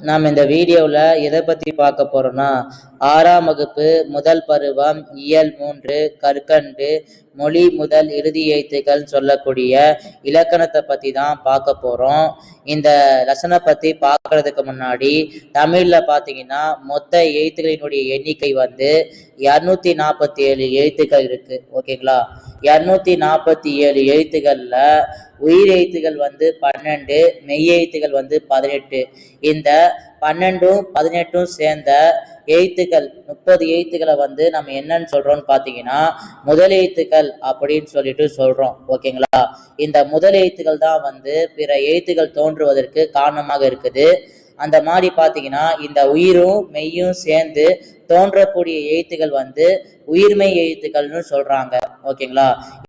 நாம் இந்த வீடியோவில் எதை பற்றி பார்க்க போகிறோம்னா ஆறாம் வகுப்பு முதல் பருவம் இயல் மூன்று கற்கண்டு மொழி முதல் இறுதி எழுத்துக்கள் சொல்லக்கூடிய இலக்கணத்தை பற்றி தான் பார்க்க போகிறோம் இந்த லசனை பற்றி பார்க்கறதுக்கு முன்னாடி தமிழில் பார்த்தீங்கன்னா மொத்த எழுத்துக்களினுடைய எண்ணிக்கை வந்து இரநூத்தி நாற்பத்தி ஏழு எழுத்துக்கள் இருக்குது ஓகேங்களா இரநூத்தி நாற்பத்தி ஏழு எழுத்துக்களில் உயிர் எழுத்துகள் வந்து பன்னெண்டு மெய் எழுத்துகள் வந்து பதினெட்டு. இந்த பன்னெண்டும் பதினெட்டும் சேர்ந்த எழுத்துக்கள் முப்பது எழுத்துக்களை வந்து நம்ம என்னன்னு சொல்றோம்னு பார்த்தீங்கன்னா முதல் எழுத்துக்கள் அப்படின்னு சொல்லிட்டு சொல்றோம். ஓகேங்களா? இந்த முதல் எழுத்துக்கள் தான் வந்து பிற எழுத்துக்கள் தோன்றுவதற்கு காரணமாக இருக்குது. அந்த மாதிரி பார்த்தீங்கன்னா இந்த உயிரும் மெய்யும் சேர்ந்து தோன்றக்கூடிய எழுத்துக்கள் வந்து உயிர்மை எழுத்துக்கள்னு சொல்றாங்க. ஓகேங்களா?